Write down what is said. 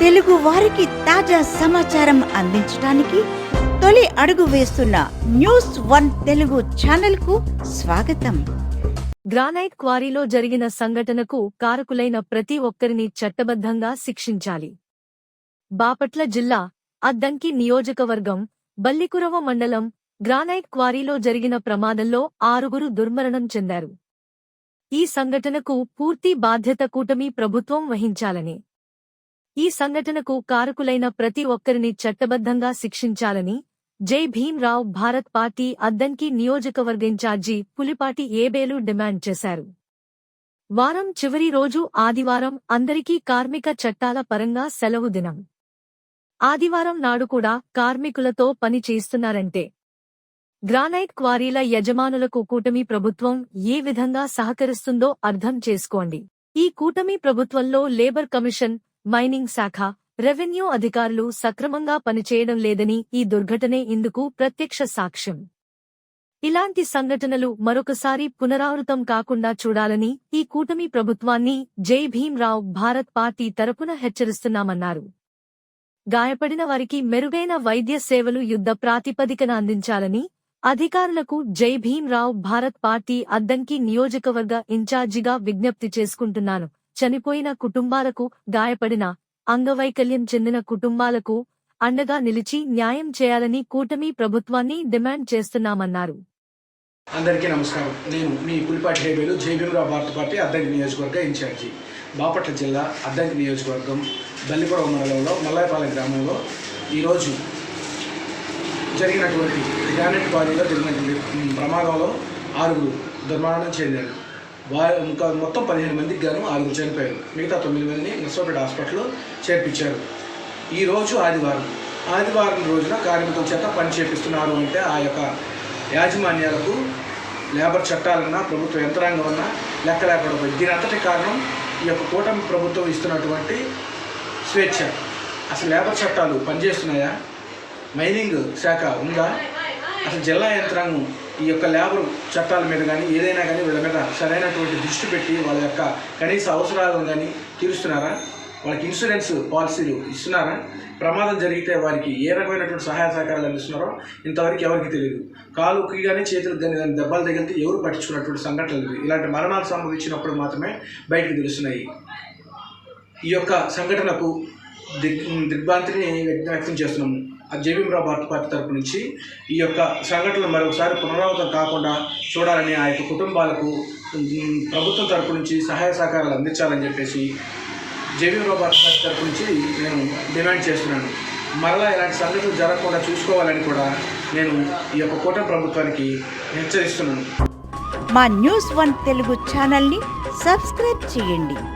తెలుగు వారికి తాజా సమాచారం అందించడానికి తొలి అడుగు వేస్తున్న న్యూస్ వన్ తెలుగు ఛానల్కు స్వాగతం. గ్రానైట్ క్వారీలో జరిగిన సంఘటనకు కారకులైన ప్రతి ఒక్కరిని చట్టబద్ధంగా శిక్షించాలి. బాపట్ల జిల్లా అద్దంకి నియోజకవర్గం బల్లికురవ మండలం గ్రానైట్ క్వారీలో జరిగిన ప్రమాదంలో ఆరుగురు దుర్మరణం చెందారు. ఈ సంఘటనకు పూర్తి బాధ్యత కూటమి ప్రభుత్వం వహించాలని ఈ సంఘటనకు కారకులైన ప్రతి ఒక్కరిని చట్టబద్ధంగా శిక్షించాలని జై భీమ్రావ్ భారత్ పార్టీ అద్దంకి నియోజకవర్గ ఇన్ఛార్జి పులిపాటి ఏబేలు డిమాండ్ చేశారు. వారం చివరి రోజు ఆదివారం అందరికీ కార్మిక చట్టాల పరంగా సెలవు దినం. ఆదివారం నాడు కూడా కార్మికులతో పని చేస్తున్నారంటే గ్రానైట్ క్వారీల యజమానులకు కూటమి ప్రభుత్వం ఏ విధంగా సహకరిస్తుందో అర్థం చేసుకోండి. ఈ కూటమి ప్రభుత్వంలో లేబర్ కమిషన్ మైనింగ్ శాఖ రెవెన్యూ అధికారులు సక్రమంగా పనిచేయడం లేదని ఈ దుర్ఘటనే ఇందుకు ప్రత్యక్ష సాక్ష్యం. ఇలాంటి సంఘటనలు మరొకసారి పునరావృతం కాకుండా చూడాలని ఈ కూటమి ప్రభుత్వాన్ని జై భీమ్రావ్ భారత్ పార్టీ తరపున హెచ్చరిస్తున్నామన్నారు. గాయపడిన వారికి మెరుగైన వైద్య సేవలు యుద్ధ ప్రాతిపదికన అందించాలని అధికారులకు జై భీమ్రావ్ భారత్ పార్టీ అద్దంకి నియోజకవర్గ ఇన్ఛార్జిగా విజ్ఞప్తి చేసుకుంటున్నాను. చనిపోయిన కుటుంబాలకు గాయపడిన అంగవైకల్యం చెందిన కుటుంబాలకు అండగా నిలిచి న్యాయం చేయాలని కూటమి ప్రభుత్వాన్ని డిమాండ్ చేస్తున్నామన్నారు. అందరికీ నమస్కారం. నేను మీ పులిపాటి హైవేలు జేబీరావు భారత పార్టీ అద్దంకి నియోజకవర్గ ఇన్ఛార్జి. బాపట్ల జిల్లా అద్దంకి నియోజకవర్గం బల్లిపురం మండలంలో మల్లాయపాలెం గ్రామంలో ఈరోజు జరిగినటువంటి గ్రానైట్ క్వారీలో జరిగినటువంటి ప్రమాదంలో ఆరుగురు దుర్మరణం చెందారు. వారు ఇంకా మొత్తం పదిహేను మందికి గాను ఆరుగురు చనిపోయారు. మిగతా తొమ్మిది మందిని నర్సోపేట హాస్పిటల్లో చేర్పించారు. ఈరోజు ఆదివారం. ఆదివారం రోజున కార్మికుల చేత పని చేపిస్తున్నారు అంటే ఆ యొక్క యాజమాన్యాలకు లేబర్ చట్టాలన్నా ప్రభుత్వ యంత్రాంగం అన్నా లెక్క లేకుండా పోయింది. దీని అంతటి కారణం ఈ యొక్క కూటమి ప్రభుత్వం ఇస్తున్నటువంటి స్వేచ్ఛ. అసలు లేబర్ చట్టాలు పనిచేస్తున్నాయా? మైనింగ్ శాఖ ఉందా? అసలు జిల్లా యంత్రాంగం ఈ యొక్క లేబర్ చట్టాల మీద కానీ ఏదైనా కానీ వీళ్ళ మీద సరైనటువంటి దృష్టి పెట్టి వాళ్ళ యొక్క కనీస అవసరాలను కానీ తీరుస్తున్నారా? వాళ్ళకి ఇన్సూరెన్స్ పాలసీలు ఇస్తున్నారా? ప్రమాదం జరిగితే వారికి ఏ రకమైనటువంటి సహాయ సహకారాలు అందిస్తున్నారో ఇంతవరకు ఎవరికి తెలియదు కాలుకి కానీ చేతులకు కానీ దాని దెబ్బలు తగిలితే ఎవరు పట్టించుకున్నటువంటి సంఘటనలు ఇలాంటి మరణాలు సంభవించినప్పుడు మాత్రమే బయటకు తెలుస్తున్నాయి. ఈ యొక్క సంఘటనకు దిగ్ దిగ్భ్రాంతిని వ్యక్తం చేస్తున్నాము. ఆ జేబీరావు భారత పార్టీ తరపు నుంచి ఈ యొక్క సంఘటనలు మరొకసారి పునరావృతం కాకుండా చూడాలని ఆ యొక్క కుటుంబాలకు ప్రభుత్వం తరపు నుంచి సహాయ సహకారాలు అందించాలని చెప్పేసి జేబీరావు భారత పార్టీ తరపు నుంచి నేను డిమాండ్ చేస్తున్నాను. మరలా ఇలాంటి సంఘటనలు జరగకుండా చూసుకోవాలని కూడా నేను ఈ యొక్క కూటమి ప్రభుత్వానికి హెచ్చరిస్తున్నాను. మా న్యూస్ వన్ తెలుగు ఛానల్ని సబ్స్క్రైబ్ చేయండి.